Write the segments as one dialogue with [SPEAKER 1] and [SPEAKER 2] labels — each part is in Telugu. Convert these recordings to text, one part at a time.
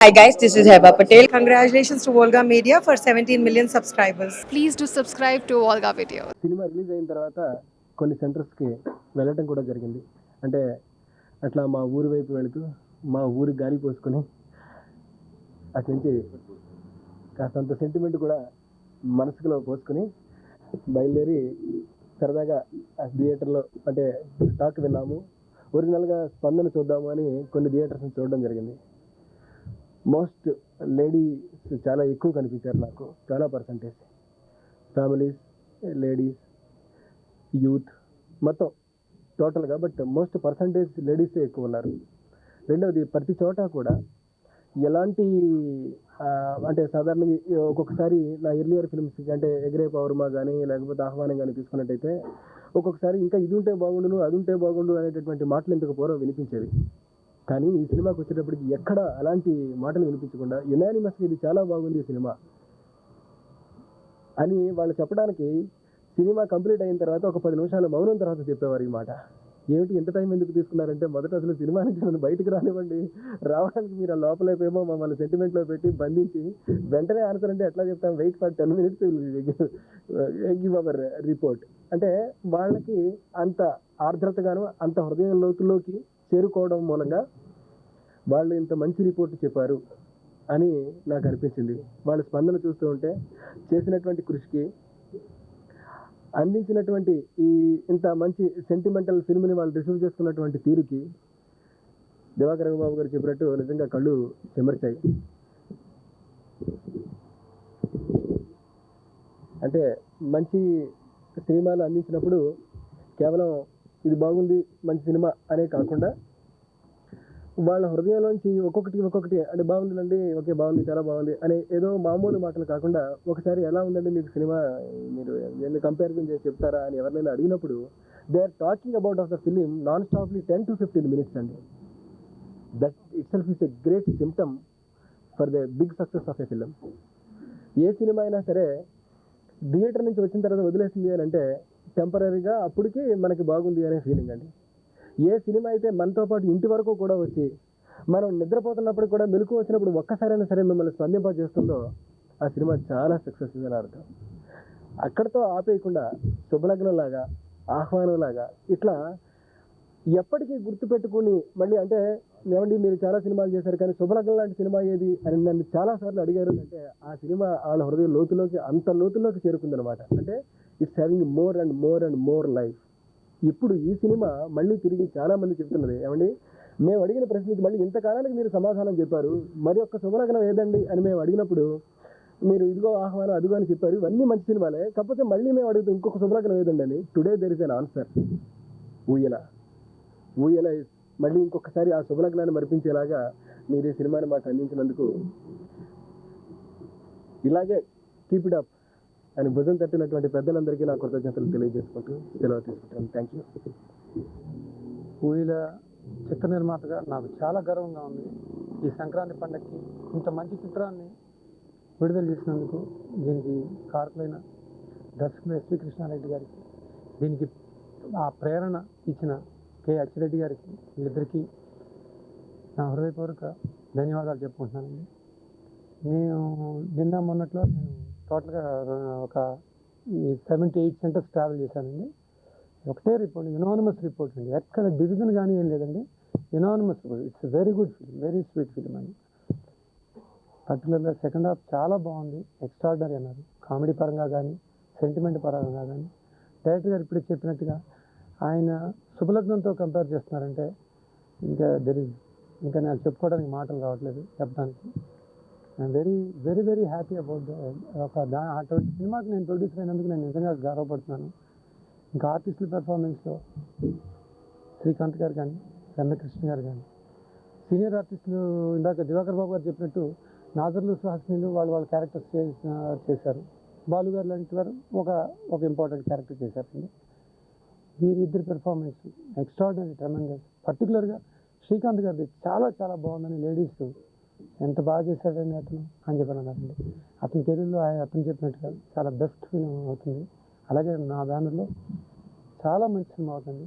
[SPEAKER 1] Hi guys, this is Heba Patel.
[SPEAKER 2] Congratulations to Volga Media for 17 million subscribers.
[SPEAKER 3] Please do subscribe to Volga Video.
[SPEAKER 4] Cinema release అయిన తర్వాత కొన్ని సెంటర్స్కి వెళ్ళటం కూడా జరిగింది అంటే అట్లా మా ఊరి వైపు వెళుతూ మా ఊరి గాలి పోసుకొని అటు నుంచి కాస్తంత సెంటిమెంట్ కూడా మనసులో పోసుకొని బయలుదేరి సరదాగా ఆ థియేటర్లో అంటే టాక్ విన్నాము ఒరిజినల్గా స్పందన చూద్దాము అని కొన్ని థియేటర్స్ని చూడడం జరిగింది మోస్ట్ లేడీస్ చాలా ఎక్కువ కనిపించారు నాకు చాలా పర్సంటేజ్ ఫ్యామిలీస్ లేడీస్ యూత్ మొత్తం టోటల్గా బట్ మోస్ట్ పర్సంటేజ్ లేడీసే ఎక్కువ ఉన్నారు. రెండవది ప్రతి చోట కూడా ఎలాంటి అంటే సాధారణంగా ఒక్కొక్కసారి నా ఎర్లియర్ ఫిల్మ్స్ అంటే ఎగిరే పౌర్మా కానీ లేకపోతే ఆహ్వానం కానీ తీసుకున్నట్టయితే ఒక్కొక్కసారి ఇంకా ఇది ఉంటే బాగుండును అది ఉంటే బాగుండు అనేటటువంటి మాటలు ఇంతకు పూర్వం వినిపించేవి. కానీ ఈ సినిమాకి వచ్చేటప్పటికి ఎక్కడ అలాంటి మాటలు వినిపించకుండా యునానిమస్గా ఇది చాలా బాగుంది ఈ సినిమా. అని వాళ్ళు చెప్పడానికి సినిమా కంప్లీట్ అయిన తర్వాత ఒక పది నిమిషాలు మౌనం తర్వాత చెప్పేవారు ఈ మాట. ఏమిటి ఎంత టైం ఎందుకు తీసుకున్నారంటే మొదట అసలు సినిమా నుంచి నన్ను బయటకు రానివ్వండి. రావడానికి మీరు ఆ లోపలైపోయేమో మమ్మల్ని సెంటిమెంట్లో పెట్టి బంధించి వెంటనే ఆన్సర్ అంటే ఎట్లా చెప్తాం? Wait for ten minutes give our report అంటే వాళ్ళకి అంత ఆర్ద్రతగాను అంత హృదయం లోతుల్లోకి చేరుకోవడం మూలంగా వాళ్ళు ఇంత మంచి రిపోర్ట్ చెప్పారు అని నాకు అనిపించింది. వాళ్ళ స్పందన చూస్తూ ఉంటే చేసినటువంటి కృషికి అందించినటువంటి ఈ ఇంత మంచి సెంటిమెంటల్ ఫిల్మ్ని వాళ్ళు రిసీవ్ చేసుకున్నటువంటి తీరుకి దివాకర్ రఘుబాబు గారు చెప్పినట్టు నిజంగా కళ్ళు చెమర్చాయి. అంటే మంచి సినిమాలు అందించినప్పుడు కేవలం ఇది బాగుంది మంచి సినిమా అనే కాకుండా వాళ్ళ హృదయంలోంచి ఒక్కొక్కటి ఒక్కొక్కటి అంటే బాగుందండి ఓకే బాగుంది చాలా బాగుంది అనే ఏదో మామూలు మాటలు కాకుండా ఒకసారి ఎలా ఉందండి మీకు సినిమా? మీరు నేను కంపారిజన్ చేసి చెప్తారా అని ఎవరినైనా అడిగినప్పుడు they are talking about of the film non stoply ten to fifteen minutes అండి. That itself is a great symptom for the big success of a film A cinema అయినా సరే థియేటర్ నుంచి వచ్చిన తర్వాత వదిలేసింది అని అంటే టెంపరీగా అప్పటికి మనకి బాగుంది అనే ఫీలింగ్ అండి. ఏ సినిమా అయితే మనతో పాటు ఇంటి వరకు కూడా వచ్చి మనం నిద్రపోతున్నప్పుడు కూడా మెలకు వచ్చినప్పుడు ఒక్కసారైనా సరే మిమ్మల్ని స్పందింప చేస్తుందో ఆ సినిమా చాలా సక్సెస్ అని అర్థం. అక్కడతో ఆపేయకుండా శుభలగ్నంలాగా లాగా ఆహ్వానం లాగా ఇట్లా ఎప్పటికీ గుర్తుపెట్టుకుని మళ్ళీ అంటే ఏమండి మీరు చాలా సినిమాలు చేశారు కానీ శుభలగ్నం లాంటి సినిమా ఏది అని నన్ను చాలా సార్లు అడిగారు అంటే ఆ సినిమా వాళ్ళ హృదయ లోతులోకి అంత లోతులోకి చేరుకుందనమాట అంటే it's having more and more and more life ఇప్పుడు ఈ సినిమా మళ్ళీ తిరిగి చాలామంది చెప్తున్నది. ఏమండి? మేము అడిగిన ప్రశ్నకి మళ్ళీ ఇంతకాలానికి మీరు సమాధానం చెప్పారు. మరి ఒక్క శుభలగ్నం ఏదండి అని మేము అడిగినప్పుడు మీరు ఇదిగో ఆహ్వానం అదిగో అని చెప్పారు. ఇవన్నీ మంచి సినిమాలే. కాకపోతే మళ్ళీ మేము అడుగుతాం ఇంకొక శుభలగ్నం ఏదండి అని. Today there is an answer Ooyala. Ooyala మళ్ళీ ఇంకొకసారి ఆ శుభలగ్నాన్ని మరిపించేలాగా మీరు ఈ సినిమాని మాకు అందించినందుకు ఇలాగే కీప్ ఇట్ అప్ అని భుజం తట్టినటువంటి పెద్దలందరికీ నా కృతజ్ఞతలు తెలియజేసుకుంటూ సెలవు తీసుకుంటాను. థ్యాంక్ యూ
[SPEAKER 5] కూలీల చిత్ర నిర్మాతగా నాకు చాలా గర్వంగా ఉంది. ఈ సంక్రాంతి పండగకి ఇంత మంచి చిత్రాన్ని విడుదల చేసినందుకు దీనికి కారకులైన దర్శకులు ఎస్వి కృష్ణారెడ్డి గారికి దీనికి ఆ ప్రేరణ ఇచ్చిన కె అచ్చిరెడ్డి గారికి వీళ్ళిద్దరికీ నా హృదయపూర్వక ధన్యవాదాలు చెప్పుకుంటున్నానండి. నేను నిన్న మొన్నట్లో నేను టోటల్గా ఒక సెవెంటీ ఎయిట్ సెంటర్స్ ట్రావెల్ చేశానండి. ఒకటే రిపోర్ట్ యునానిమస్ రిపోర్ట్ అండి. ఎక్కడ డివిజన్ కానీ ఏం లేదండి. Unanimous report it's very good film very sweet film అండి. పర్టికులర్గా సెకండ్ హాఫ్ చాలా బాగుంది. ఎక్స్ట్రాడినరీ అన్నారు. కామెడీ పరంగా కానీ సెంటిమెంట్ పరంగా కానీ డైరెక్టర్ గారు ఇప్పుడు చెప్పినట్టుగా ఆయన శుభలగ్నంతో కంపేర్ చేస్తున్నారంటే ఇంకా దెర్ ఇస్ ఇంకా నాకు చెప్పుకోవడానికి మాటలు రావట్లేదు చెప్పడానికి. I'm very very very happy about ఒక అటువంటి సినిమాకి నేను ప్రొడ్యూసర్ అయినందుకు నేను నిజంగా గర్వపడుతున్నాను. ఇంకా ఆర్టిస్టుల పెర్ఫార్మెన్స్లో శ్రీకాంత్ గారు కానీ రమ్యకృష్ణ గారు కానీ సీనియర్ ఆర్టిస్టులు ఇందాక దివాకర్ బాబు గారు చెప్పినట్టు నాజర్లు సుహాసినీలు వాళ్ళు వాళ్ళ క్యారెక్టర్స్ చేశారు. బాలు గారు లాంటి వారు ఒక ఒక ఇంపార్టెంట్ క్యారెక్టర్ చేశారండి వీరిద్దరి పెర్ఫార్మెన్స్ ఎక్స్ట్రాడినరీ ట్రెమెండస్ పర్టికులర్గా శ్రీకాంత్ గారిది చాలా చాలా బాగుందని లేడీస్ ఎంత బాగా చేశాడండి అతను అని చెప్పాను అతను అతని కెరీర్లో ఆయన అతను చెప్పినట్టుగా చాలా బెస్ట్ ఫిలిం అవుతుంది. అలాగే నా బ్యానర్లో చాలా మంచి సినిమా అవుతుంది.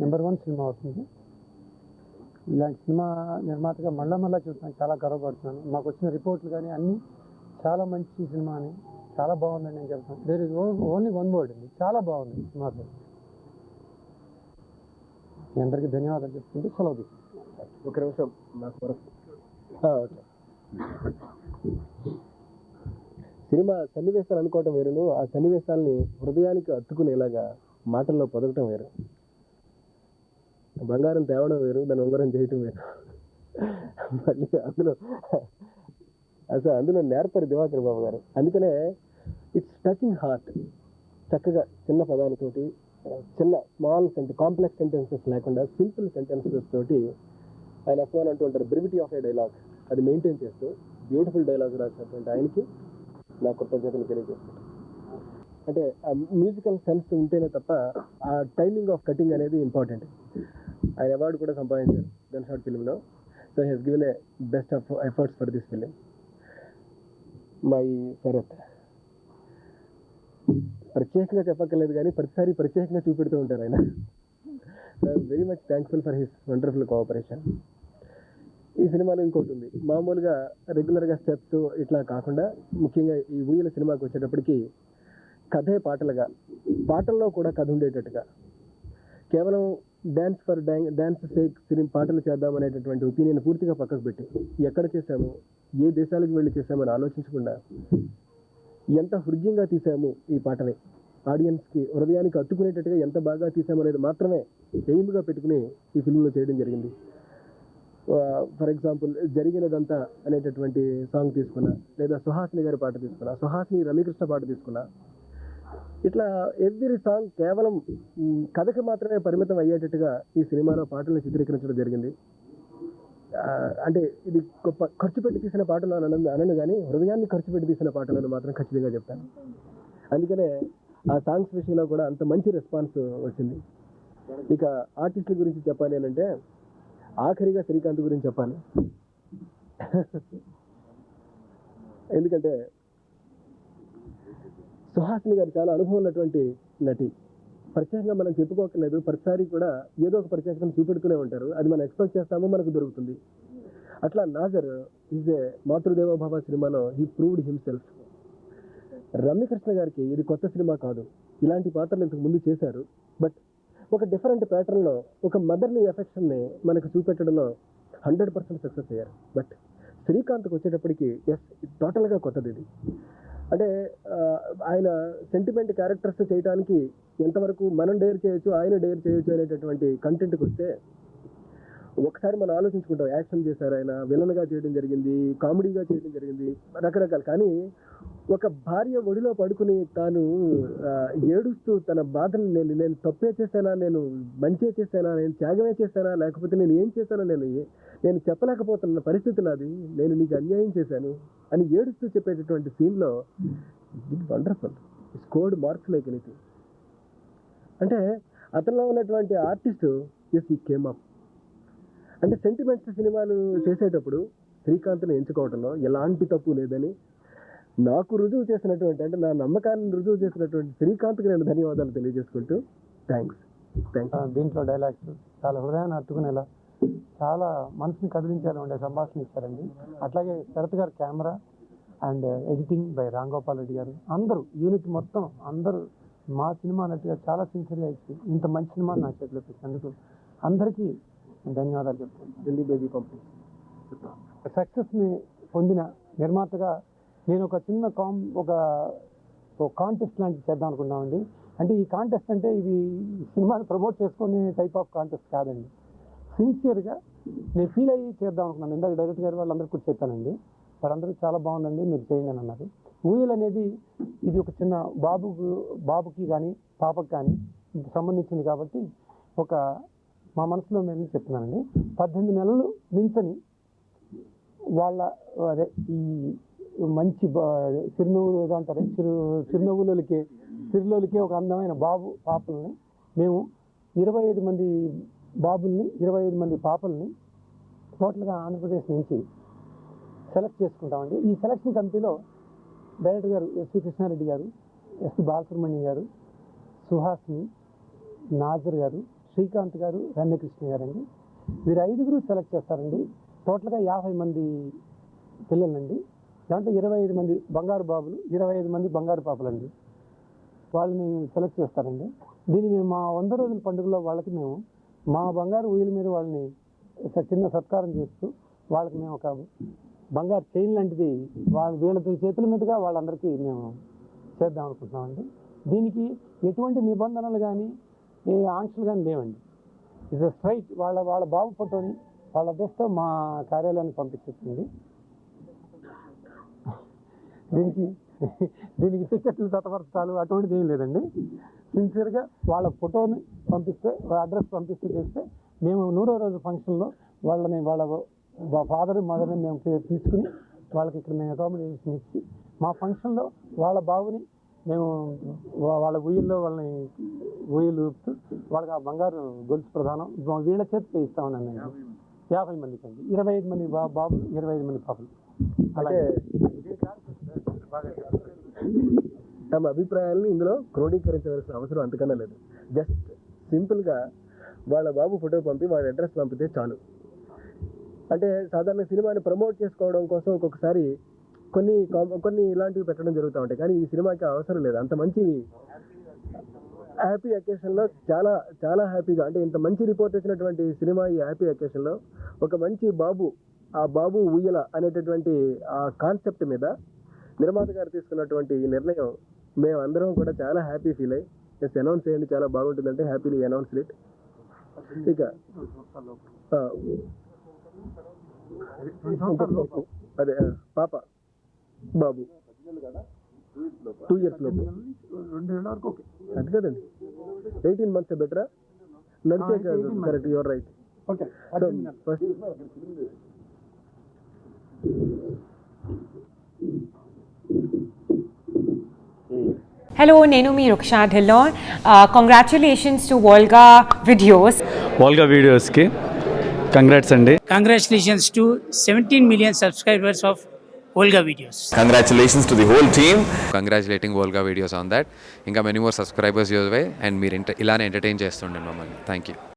[SPEAKER 5] నెంబర్ వన్ సినిమా అవుతుంది. ఇలాంటి సినిమా నిర్మాతగా మళ్ళా మళ్ళా చూస్తున్నాను చాలా గర్వపడుతున్నాను. మాకు వచ్చిన రిపోర్ట్లు కానీ అన్నీ చాలా మంచి సినిమా అని చాలా బాగుందని నేను చెప్తాను. There is only one word అండి. చాలా బాగుంది సినిమా మీ అందరికీ ధన్యవాదాలు చెప్తుంటే సెలవు తీసుకుంటాను
[SPEAKER 4] ఒక నిమిషం నాకు వరకు ఓకే. సినిమా సన్నివేశాలు అనుకోవటం వేరును ఆ సన్నివేశాల్ని హృదయానికి అత్తుకునేలాగా మాటల్లో పొదగటం వేరు. బంగారం తేవడం వేరు దాన్ని ఉంగరం చేయటం వేరు. మళ్ళీ అందులో అసలు అందులో నేర్పరి దివాకర్ బాబు గారు. అందుకనే ఇట్స్ టచింగ్ హార్ట్ చక్కగా చిన్న పదాలతోటి చిన్న స్మాల్ సెంటెన్స్ కాంప్లెక్స్ సెంటెన్సెస్ లేకుండా సింపుల్ సెంటెన్సెస్ తోటి ఆయన అస్మాన్ అంటూ ఉంటారు బ్రివిటీ ఆఫ్ ఏ డైలాగ్ అది మెయింటైన్ చేస్తూ బ్యూటిఫుల్ డైలాగ్ రాసినటువంటి ఆయనకి నా కృతజ్ఞతలు తెలియజేస్తాను అంటే ఆ మ్యూజికల్ సెన్స్ ఉంటేనే తప్ప ఆ టైమింగ్ ఆఫ్ కటింగ్ అనేది ఇంపార్టెంట్ ఆయన అవార్డు కూడా సంపాదించారు గన్ షాట్ ఫిలింలో so he's given a best of efforts for this film my Sharath ప్రత్యేకంగా చెప్పక్కర్లేదు కానీ ప్రతిసారి ప్రత్యేకంగా చూపెడుతూ ఉంటారు ఆయన. Very much thankful for his wonderful cooperation ఈ సినిమాలో ఇంకోటి ఉంది. మామూలుగా రెగ్యులర్గా స్టెప్స్ ఇట్లా కాకుండా ముఖ్యంగా ఈ ఊయల సినిమాకి వచ్చేటప్పటికి కథే పాటలుగా పాటల్లో కూడా కథ ఉండేటట్టుగా. కేవలం dance for dan dance sake cinema పాటలు చేద్దాం అనేటటువంటి ఒపీనియన్ పూర్తిగా పక్కకు పెట్టి ఎక్కడ చేశాము ఏ దేశాలకు వెళ్ళి చేశామని ఆలోచించకుండా ఎంత హృదయంగా తీసాము ఈ పాటని. ఆడియన్స్కి హృదయానికి అత్తుకునేటట్టుగా ఎంత బాగా తీసామనేది మాత్రమే ఎయిమ్గా పెట్టుకుని ఈ ఫిల్మ్లో చేయడం జరిగింది. ఫర్ ఎగ్జాంపుల్ జరిగినదంతా అనేటటువంటి సాంగ్ తీసుకున్నా లేదా సుహాసిని గారి పాట తీసుకున్నా సుహాసిని రమ్యకృష్ణ పాట తీసుకున్నా ఇట్లా ఎవ్రీ సాంగ్ కేవలం కథకి మాత్రమే పరిమితం అయ్యేటట్టుగా ఈ సినిమాలో పాటలను చిత్రీకరించడం జరిగింది. అంటే ఇది గొప్ప ఖర్చు పెట్టి తీసిన పాటలు అని అనను అనను కానీ హృదయాన్ని ఖర్చు పెట్టి తీసిన పాటలను మాత్రం ఖచ్చితంగా చెప్తాను. అందుకనే ఆ సాంగ్స్ విషయంలో కూడా అంత మంచి రెస్పాన్స్ వచ్చింది. ఇక ఆర్టిస్టుల గురించి చెప్పాలి అంటే ఆఖరిగా శ్రీకాంత్ గురించి చెప్పాలి. ఎందుకంటే సుహాసిని గారు చాలా అనుభవం ఉన్నటువంటి నటి. ప్రత్యేకంగా మనం చెప్పుకోకర్లేదు ప్రతిసారి కూడా ఏదో ఒక ప్రత్యేకతను చూపెడుతూనే ఉంటారు. అది మనం ఎక్స్పెక్ట్ చేస్తామో మనకు దొరుకుతుంది. అట్లా నాజర్ ఈజ్ ఏ మాతృదేవోభవ సినిమాలో హీ ప్రూవ్డ్ హిమ్సెల్ఫ్ రమ్యకృష్ణ గారికి ఇది కొత్త సినిమా కాదు. ఇలాంటి పాత్రలు ఇంతకు ముందు చేశారు. బట్ ఒక డిఫరెంట్ ప్యాటర్న్లో ఒక మదర్లీ ఎఫెక్షన్ని మనకు చూపెట్టడంలో హండ్రెడ్ పర్సెంట్ సక్సెస్ అయ్యారు. బట్ శ్రీకాంత్కి వచ్చేటప్పటికి ఎస్ టోటల్గా కొత్తది ఇది. అంటే ఆయన సెంటిమెంట్ క్యారెక్టర్స్ చేయడానికి ఎంతవరకు మనం డేర్ చేయొచ్చు ఆయన డేర్ చేయొచ్చు అనేటటువంటి కంటెంట్కి వస్తే ఒకసారి మనం ఆలోచించుకుంటాం యాక్షన్ చేశారు ఆయన విలన్గా చేయడం జరిగింది కామెడీగా చేయడం జరిగింది రకరకాలు. కానీ ఒక భార్య ఒడిలో పడుకుని తాను ఏడుస్తూ తన బాధను నేను నేను తప్పే చేశానా నేను మంచే చేశానా నేను త్యాగమే చేశానా లేకపోతే నేను ఏం చేశానో నేను ఏ- నేను చెప్పలేకపోతున్న పరిస్థితి నాది నేను నీకు అన్యాయం చేశాను అని ఏడుస్తూ చెప్పేటటువంటి సీన్లో it wonderful. Scored marks like anything అంటే అతనిలో ఉన్నటువంటి artist as he came up అంటే సెంటిమెంట్స్ సినిమాలు చేసేటప్పుడు శ్రీకాంత్ని ఎంచుకోవడంలో ఎలాంటి తప్పు లేదని నాకు రుజువు చేసినటువంటి అంటే నా నమ్మకాన్ని రుజువు చేసినటువంటి శ్రీకాంత్కి నేను ధన్యవాదాలు తెలియజేసుకుంటూ థ్యాంక్స్. థ్యాంక్స్.
[SPEAKER 5] దీంట్లో డైలాగ్స్ చాలా హృదయాన్ని అట్టుకునేలా చాలా మనసుని కదిలించేలా ఉండే సంభాషణ ఇచ్చారండి. అట్లాగే శరత్ గారు camera and editing by Ram Gopal Reddy గారు. అందరూ యూనిట్ మొత్తం అందరూ మా సినిమా అన్నట్టుగా చాలా సిన్సియర్గా ఇచ్చి ఇంత మంచి సినిమా నా చేతిలో పెట్టినందుకు అందరికీ ధన్యవాదాలు చెప్తాను
[SPEAKER 4] ఢిల్లీ బేబీ కంపెనీ
[SPEAKER 5] సక్సెస్ని పొందిన నిర్మాతగా నేను ఒక చిన్న కాం ఒక కాంటెస్ట్ లాంటిది చేద్దాం అనుకున్నామండి అంటే ఈ కాంటెస్ట్ అంటే ఇది సినిమాని ప్రమోట్ చేసుకునే టైప్ ఆఫ్ కాంటెస్ట్ కాదండి. సిన్సియర్గా నేను ఫీల్ అయ్యి చేద్దాం అనుకున్నాను. ఇందాక డైరెక్టర్ గారు వాళ్ళందరూ కూడా చెప్పానండి. వాళ్ళందరూ చాలా బాగుందండి. మీరు చేయండి అని అన్నారు. ఊయల్ అనేది ఇది ఒక చిన్న బాబుకు బాబుకి కానీ పాపకి కానీ సంబంధించింది కాబట్టి ఒక మా మనసులో మేము చెప్తున్నానండి? పద్దెనిమిది నెలలు మించని వాళ్ళ అదే ఈ మంచి బా- చిరునవ్వులు ఏదో అంటారు చిరు చిరునవ్వులకి చిరులోలికి ఒక అందమైన బాబు పాపల్ని మేము ఇరవై ఐదు మంది బాబుల్ని ఇరవై ఐదు మంది పాపల్ని టోటల్గా ఆంధ్రప్రదేశ్ నుంచి సెలెక్ట్ చేసుకుంటామండి. ఈ సెలక్షన్ కమిటీలో డైరెక్టర్ గారు ఎస్వి కృష్ణారెడ్డి గారు ఎస్వి బాలసుబ్రహ్మణ్యం గారు సుహాసిని నాజర్ గారు శ్రీకాంత్ గారు రమ్యకృష్ణ గారండి. వీరు ఐదుగురు సెలెక్ట్ చేస్తారండి. టోటల్గా యాభై మంది పిల్లలండి. దాంట్లో ఇరవై ఐదు మంది బంగారు బాబులు ఇరవై ఐదు మంది బంగారు పాపలండి. వాళ్ళని సెలెక్ట్ చేస్తారండి. దీన్ని మేము మా వంద రోజుల పండుగలో వాళ్ళకి మేము మా బంగారు ఊయల మీద వాళ్ళని చిన్న సత్కారం చేస్తూ వాళ్ళకి మేము ఒక బంగారు చైన్ లాంటిది వాళ్ళ వీళ్ళ చేతుల మీదుగా వాళ్ళందరికీ మేము చేద్దాం అనుకుంటున్నామండి. దీనికి ఎటువంటి నిబంధనలు కానీ నేను ఆంక్షలు కానీ లేవండి. ఇది స్ట్రైట్ వాళ్ళ వాళ్ళ బాబు ఫోటోని వాళ్ళ అడ్రస్తో మా కార్యాలయానికి పంపించేస్తుంది. దీనికి దీనికి టికెట్లు తతపరచాలు అటువంటిది ఏం లేదండి. సిన్సియర్గా వాళ్ళ ఫోటోని పంపిస్తే వాళ్ళ అడ్రస్ పంపిస్తే చేస్తే మేము నూరో రోజు ఫంక్షన్లో వాళ్ళని వాళ్ళ ఫాదర్ మదర్ని మేము తీసుకుని వాళ్ళకి ఇక్కడ మేము అకామిడేషన్ ఇచ్చి మా ఫంక్షన్లో వాళ్ళ బాబుని మేము వాళ్ళ ఊయల్లో వాళ్ళని ఊయలు ఊపుతూ వాళ్ళకి ఆ బంగారు గొలుసు ప్రధానం. వీళ్ళ చేతికి ఇస్తామనండి యాభై మందికి అండి ఇరవై ఐదు మంది బా- బాబులు ఇరవై ఐదు మంది పాపలు. అలాగే
[SPEAKER 4] తమ అభిప్రాయాలను ఇందులో క్రోడీకరించవలసిన అవసరం అంతకన్నా లేదు. జస్ట్ సింపుల్గా వాళ్ళ బాబు ఫోటో పంపి వాళ్ళ అడ్రస్ పంపితే చాలు. అంటే సాధారణ సినిమాని ప్రమోట్ చేసుకోవడం కోసం ఒక్కొక్కసారి కొన్ని కొన్ని ఇలాంటివి పెట్టడం జరుగుతూ ఉంటాయి. కానీ ఈ సినిమాకి అవసరం లేదు. అంత మంచి హ్యాపీ అకేషన్లో చాలా చాలా హ్యాపీగా అంటే ఇంత మంచి రిపోర్ట్ వచ్చినటువంటి సినిమా ఈ హ్యాపీ అకేషన్లో ఒక మంచి బాబు ఆ బాబు ఉయ్యల అనేటటువంటి ఆ కాన్సెప్ట్ మీద నిర్మాత గారు తీసుకున్నటువంటి ఈ నిర్ణయం మేము అందరం కూడా చాలా హ్యాపీ ఫీల్ అయ్యి ఎస్ అనౌన్స్ చేయండి చాలా బాగుంటుందంటే హ్యాపీలీ అనౌన్స్ ఇట్ ఇక అదే పాప బాబు. టూ ఇయర్స్ లోపు అది కదండి ఎయిటీన్ మంత్స్ బెటరా నడిచే కాదు correct your right
[SPEAKER 5] okay
[SPEAKER 4] so first
[SPEAKER 1] Hello, నేను మీ Ruksha Dhillon congratulations to Volga Videos
[SPEAKER 6] Volga వీడియోస్కి కంగ్రాట్స్ అండి
[SPEAKER 7] Congratulations to 17 million subscribers of Olga Videos.
[SPEAKER 8] Congratulations to the whole team.
[SPEAKER 9] Congratulating Volga Videos on that ఇంకా many more subscribers use why and మీరు ఇంట ఇలానే ఎంటర్టైన్ చేస్తుండండి మమ్మల్ని థ్యాంక్ యూ